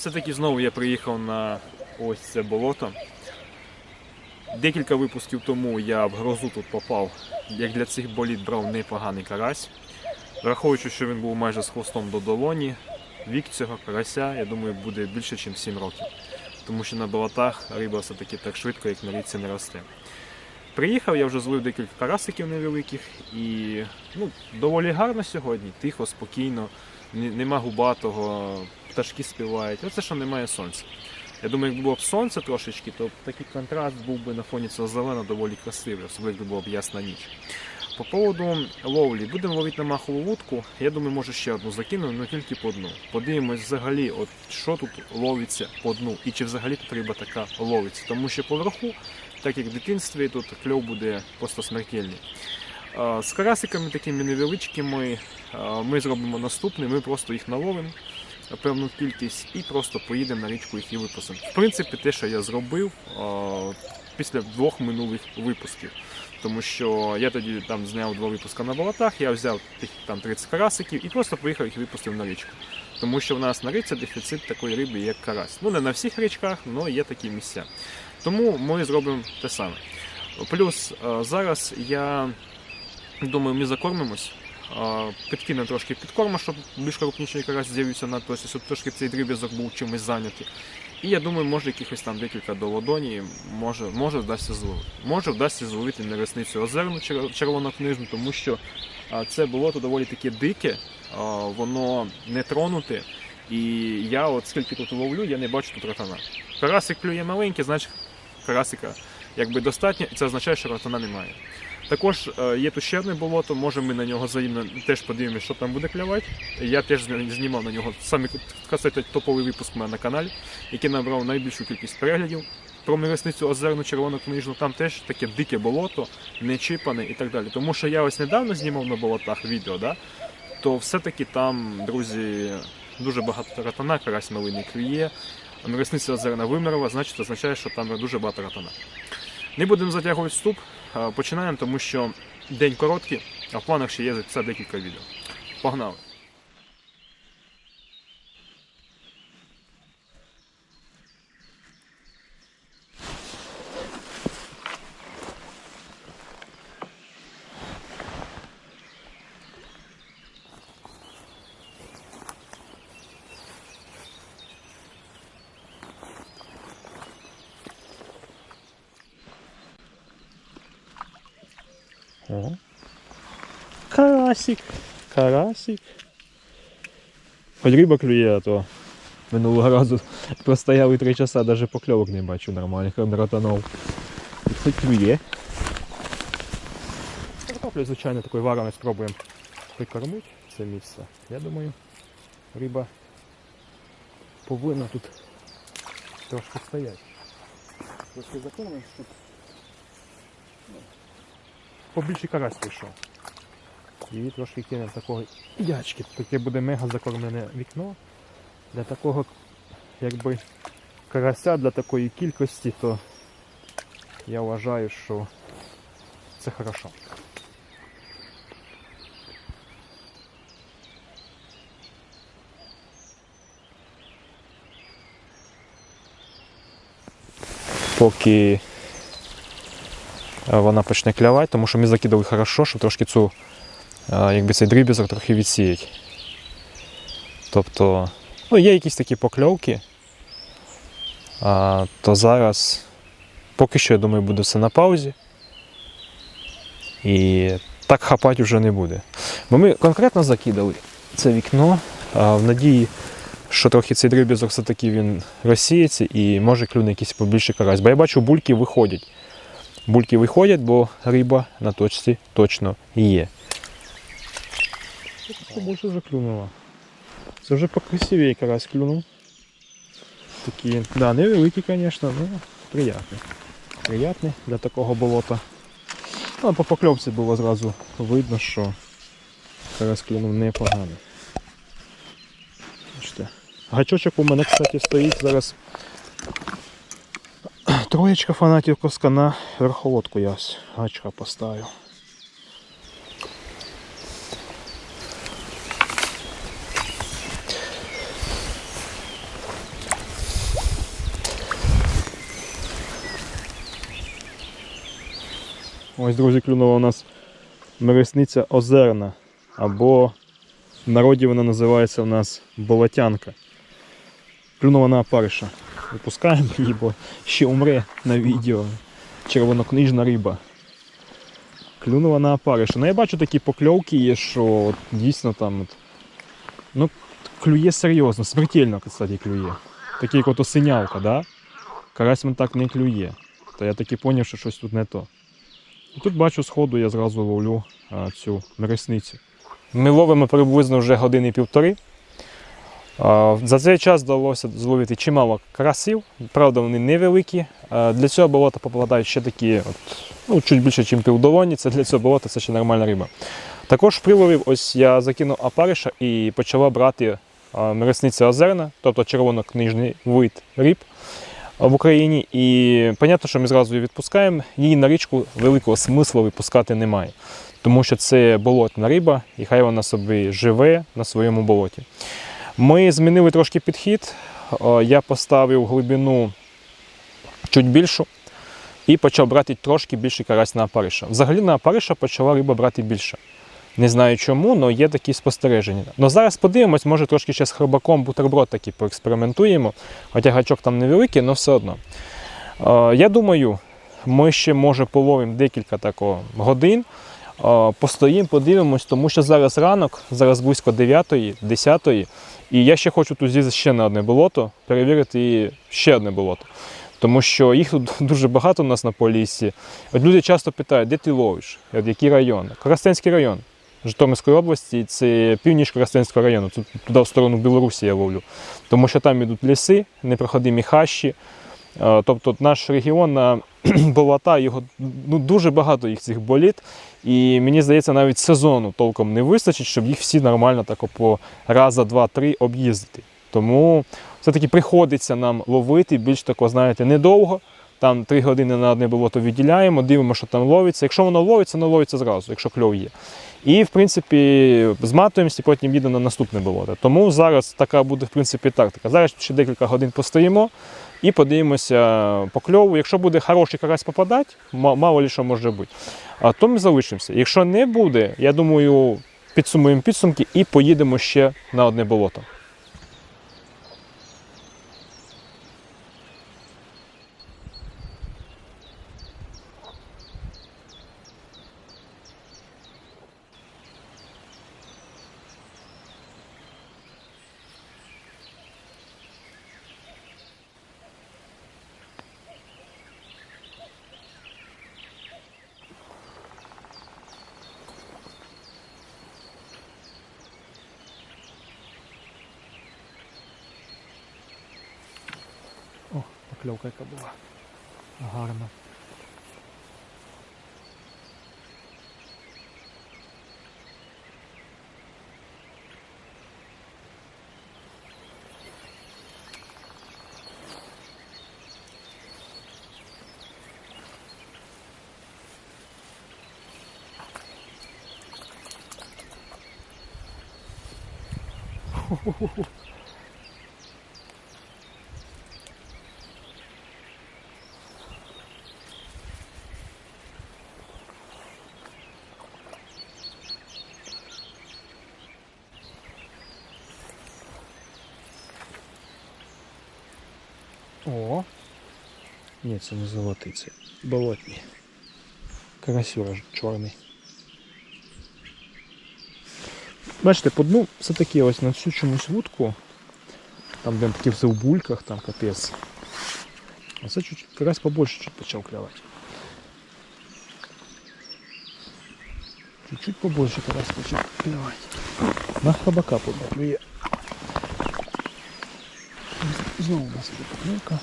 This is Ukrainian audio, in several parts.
Все-таки знову я приїхав на ось це болото. Декілька випусків тому я в грозу тут попав. Як для цих боліт брав непоганий карась. Враховуючи, що він був майже з хвостом до долоні, вік цього карася, я думаю, буде більше, ніж 7 років. Тому що на болотах риба все-таки так швидко, як на річці, не росте. Приїхав, я вже зловив декілька карасиків невеликих і ну, доволі гарно сьогодні, тихо, спокійно, нема губатого, пташки співають. Оце що немає сонця. Я думаю, якби було б сонце трошечки, то такий контраст був би на фоні цього зеленого доволі красивий, особливо якби була б ясна ніч. По поводу ловлі, будемо ловити на махову вудку. Я думаю, може ще одну закинемо, але тільки по дну. Подивимось взагалі, от що тут ловиться по дну, і чи взагалі тут риба така ловиться. Тому що поверху, так як в дитинстві, тут кльов буде просто смертельний. З карасиками такими невеличкими ми зробимо наступне, ми просто їх наловимо певну кількість і просто поїдемо на річку їх і випустимо. В принципі, те, що я зробив після двох минулих випусків. Тому що я тоді там зняв два випуски на болотах, я взяв тих там 30 карасиків і просто поїхав їх випустив на річку. Тому що в нас на річці дефіцит такої риби, як карась. Ну не на всіх річках, але є такі місця. Тому ми зробимо те саме. Плюс зараз я думаю, ми закормимось. Е, Підкинемо трошки підкорма, щоб більш крупніший карась з'явився на тосі, щоб трошки цей дріб'язок був чимось зайнятий. І я думаю, може якихось там декілька до ладоні, може, може вдасться зловити. Може вдасться зловити нересницю озерну чер- червонокнижну, тому що це болото доволі таке дике, воно не тронуте. І я от скільки тут ловлю, я не бачу тут ротана. Карасик клює маленький, значить карасика якби достатньо, і це означає, що ротана немає. Також е, є тут ще одне болото, може ми на нього взаємно теж подивимося, що там буде клювати. Я теж знімав на нього саме касети топовий випуск на каналі, який набрав найбільшу кількість переглядів. Про миресницю озерну червону книжну, там теж таке дике болото, не чіпане і так далі. Тому що я ось недавно знімав на болотах відео, да? то все-таки там, друзі, дуже багато ратана, карась малиний клює. А Миресниця озерна вимерла, значить означає, що там дуже багато ратана. Не будемо затягувати вступ, починаємо, тому що день короткий, а в планах ще є записати декілька відео. Погнали! О. Карасик, карасик. Хоч риба клює, а то минулого разу простояли три часа, навіть покльовок не бачу нормальних, он ротанув. Хоч клює. Картоплю, звичайно, такою вареної спробуємо прикормити це місце. Я думаю, риба повинна тут трошки стояти. Трошки закормимо, щоб побільше карась пішов. І трошки кинемо такого ячки. Таке буде мега закормлене вікно. Для такого якби карася, для такої кількості, то я вважаю, що це хорошо. Поки вона почне клявати, тому що ми закидали хорошо, щоб трошки цю, е, якби цей дріб'язок трохи відсіяти. Тобто, ну, є якісь такі покльовки, а, то зараз поки що, я думаю, буде все на паузі. І так хапати вже не буде. Бо ми конкретно закидали це вікно а, в надії, що трохи цей дріб'язок все-таки він розсіється і може клюне якийсь побільший карась. Бо я бачу, бульки виходять. Бульки виходять, бо риба на точці точно є. Більше вже клюнула. Це вже покрасивее карась клюнув. Такі, да, невеликі, звісно, але приятні. Приятні для такого болота. Ну, по покльовці було зразу видно, що карась клюнув непоганий. Бачите. Гачочок у мене, кстати, стоїть зараз. Троєчка фанатів коска на верховодку я ось гачка поставив. Ось, друзі, клюнула у нас мересниця озерна, або в народі вона називається у нас болотянка. Клюнула на опариша. Випускаємо її, бо ще умре на відео. Червонокнижна риба. Клюнула на опариша. Ну я бачу такі покльовки є, що от, дійсно там. От, ну, клює серйозно, смертельно, кстати, клює. Такий як ото синявка, да? Карась він так не клює. То я таки зрозумів, що щось тут не то. І тут бачу сходу, я зразу ловлю а, цю мересницю. Ми ловимо приблизно вже години півтори. За цей час вдалося зловити чимало красів, правда, вони невеликі. Для цього болота попадають ще такі, от, ну, чуть більше, ніж півдолоні. Це для цього болота це ще нормальна риба. Також приловив, ось я закинув опариша і почала брати а, мересниця озерна, тобто червонокнижний вид риб в Україні. І понятно, що ми зразу її відпускаємо. Її на річку великого смислу випускати немає. Тому що це болотна риба, і хай вона собі живе на своєму болоті. Ми змінили трошки підхід. Я поставив глибину чуть більшу і почав брати трошки більший карась на опариша. Взагалі на опариша почала риба брати більше. Не знаю чому, але є такі спостереження. Ну зараз подивимось, може трошки ще з хробаком бутерброд такий поекспериментуємо. Хоча гачок там невеликий, але все одно. Е, Я думаю, ми ще може половимо декілька тако годин. Е, Постоїмо, подивимось, тому що зараз ранок, зараз близько 9, 10, і я ще хочу тут з'їздити ще на одне болото, перевірити ще одне болото. Тому що їх тут дуже багато у нас на полісі. От люди часто питають, де ти ловиш? От який район? Коростенський район. Житомирської області, це північ Коростенського району. Тут туди в сторону Білорусі я ловлю. Тому що там йдуть ліси, непроходимі хащі. Е, Тобто наш регіон на болота, його ну, дуже багато їх цих боліт. І мені здається, навіть сезону толком не вистачить, щоб їх всі нормально так по раза, два, три об'їздити. Тому все-таки приходиться нам ловити більш тако, знаєте, недовго. Там три години на одне болото відділяємо, дивимося, що там ловиться. Якщо воно ловиться, воно ловиться зразу, якщо кльов є. І, в принципі, зматуємося, і потім їдемо на наступне болото. Тому зараз така буде, в принципі, тактика. Зараз ще декілька годин постоїмо і подивимося по кльову. Якщо буде хороший карась попадати, ма- мало ли може бути, а то ми залишимося. Якщо не буде, я думаю, підсумуємо підсумки і поїдемо ще на одне болото. О, покльовка яка була. Гарна. О! Ні, це не золотий, це болотні. Карасюра чорний. Бачите, по дну це такі ось на всю чомусь вудку. Там де такі все в бульках, там капець. А це чуть карась побольше чуть почав клявати. Чуть-чуть побольше карась почав клявати. На хабака поклює. Знову у нас буде поклювка.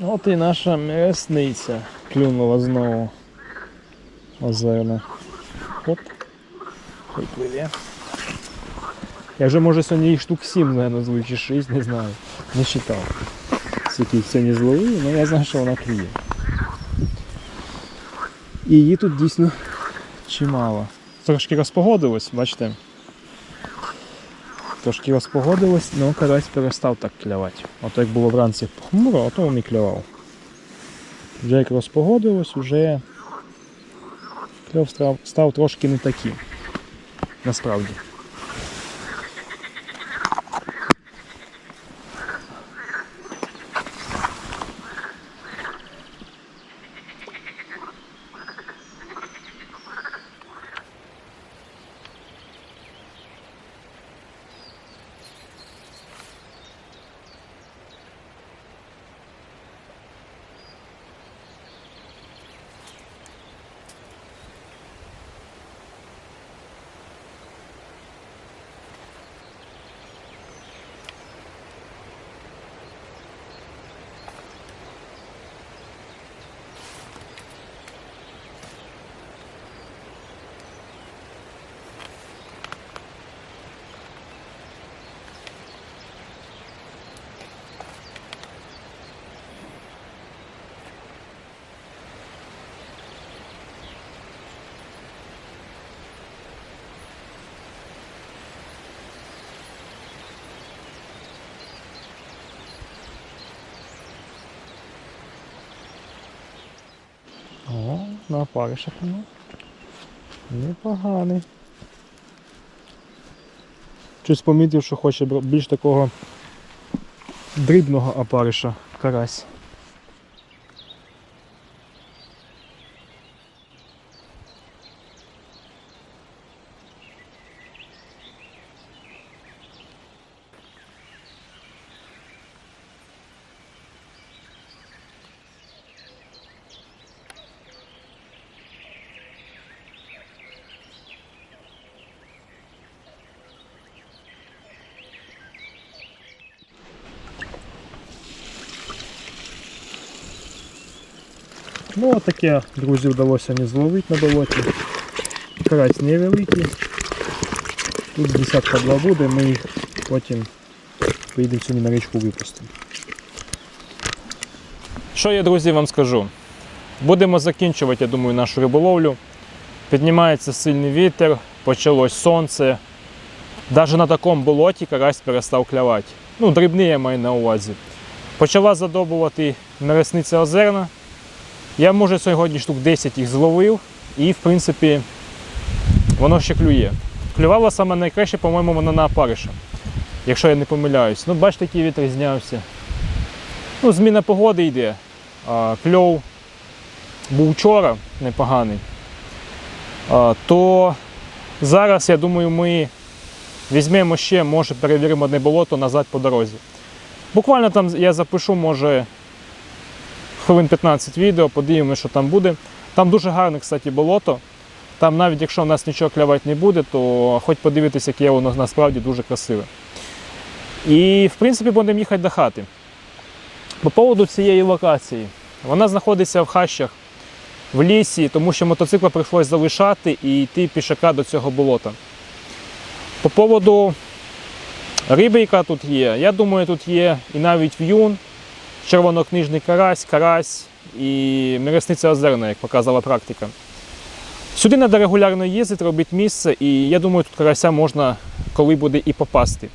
От і наша м'ясниця клюнула знову. Озерна. Оп. Хай пливе. Я вже може сьогодні їх штук 7, наверное, звую, чи 6, не знаю. Не читав. Скільки їх сьогодні зловив, але я знаю, що вона клює. І її тут дійсно чимало. Трошки розпогодилось, бачите? Трошки розпогодилось, але карась перестав так клявати. Ото як було вранці похмуро, а то він і клявав. Вже як розпогодилось, вже кльов став трошки не таким. Насправді. На опаришах воно. Непоганий. Щось помітив, що хоче більш такого дрібного опариша карась. Ну, таке, друзі, вдалося не зловити на болоті. Карась невеликий. Тут десятка два буде, ми їх потім поїдемо сьогодні на річку випустимо. Що я, друзі, вам скажу? Будемо закінчувати, я думаю, нашу риболовлю. Піднімається сильний вітер, почалось сонце. Навіть на такому болоті карась перестав клявати. Ну, дрібний я маю на увазі. Почала задобувати нересниця озерна. Я, може, сьогодні штук 10 їх зловив і, в принципі, воно ще клює. Клювало саме найкраще, по-моєму, воно на опариша, якщо я не помиляюсь. Ну, бачите, який вітер знявся. Ну, зміна погоди йде. А, кльов був вчора непоганий. А, то зараз, я думаю, ми візьмемо ще, може, перевіримо одне болото назад по дорозі. Буквально там я запишу, може, хвилин 15 відео, подивимося, що там буде. Там дуже гарне, кстати, болото. Там навіть якщо в нас нічого клявати не буде, то хоч подивитися, яке воно насправді дуже красиве. І в принципі будемо їхати до хати. По поводу цієї локації. Вона знаходиться в хащах, в лісі, тому що мотоцикла прийшлось залишати і йти пішака до цього болота. По поводу риби, яка тут є, я думаю, тут є і навіть в'юн, червонокнижний карась, карась і міресниця озерна, як показала практика. Сюди треба регулярно їздити, робити місце, і я думаю, тут карася можна коли буде і попасти.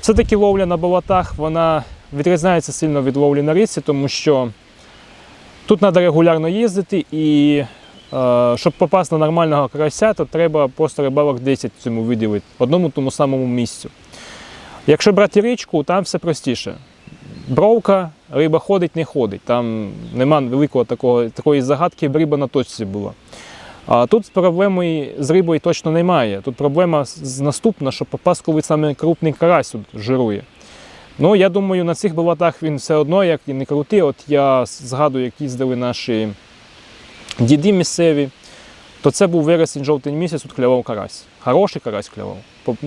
Все-таки ловля на болотах вона відрізняється сильно від ловлі на річці, тому що тут треба регулярно їздити, і е, щоб попасти на нормального карася, то треба просто рибалок 10 цьому виділити, одному тому самому місцю. Якщо брати річку, там все простіше. Бровка, риба ходить, не ходить. Там нема великого такого, такої загадки, риба на точці була. А тут проблеми з рибою точно немає. Тут проблема наступна, що попас, коли саме крупний карась тут жирує. Ну, я думаю, на цих болотах він все одно, як і не крутий. От я згадую, як їздили наші діди місцеві, то це був вересень, жовтень місяць, тут клявав карась. Хороший карась клявав.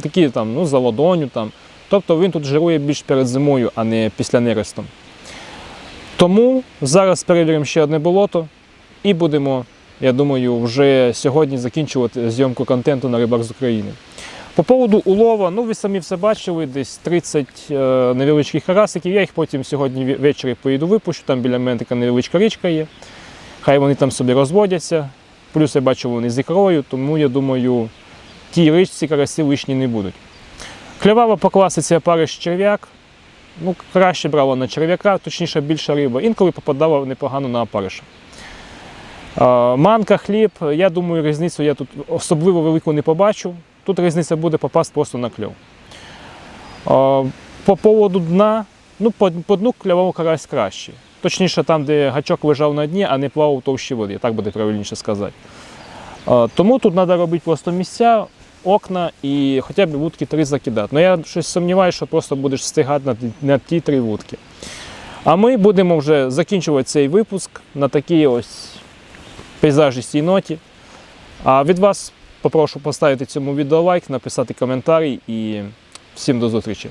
Такі там, ну, за ладоню там. Тобто він тут жирує більш перед зимою, а не після нерестом. Тому зараз перевіримо ще одне болото і будемо, я думаю, вже сьогодні закінчувати зйомку контенту на рибак з України. По поводу улова, ну ви самі все бачили, десь 30 е, невеличких карасиків. Я їх потім сьогодні ввечері поїду випущу, там біля мене така невеличка річка є. Хай вони там собі розводяться. Плюс я бачу вони з ікрою, тому я думаю, тій річці карасі лишні не будуть. Клювала по класиці опариш черв'як. Ну, краще брала на черв'яка, точніше більша риба. Інколи попадала непогано на опариша. Манка, хліб, я думаю, різницю я тут особливо велику не побачу. Тут різниця буде попасти просто на кльов. По поводу дна, ну, по, дну клював карась краще. Точніше, там, де гачок лежав на дні, а не плавав в товщі води, так буде правильніше сказати. Тому тут треба робити просто місця, окна і хоча б вудки три закидати. Ну я щось сумніваюся, що просто будеш встигати на, на ті три вудки. А ми будемо вже закінчувати цей випуск на такій ось пейзажистій ноті. А від вас попрошу поставити цьому відео лайк, написати коментарі і всім до зустрічі.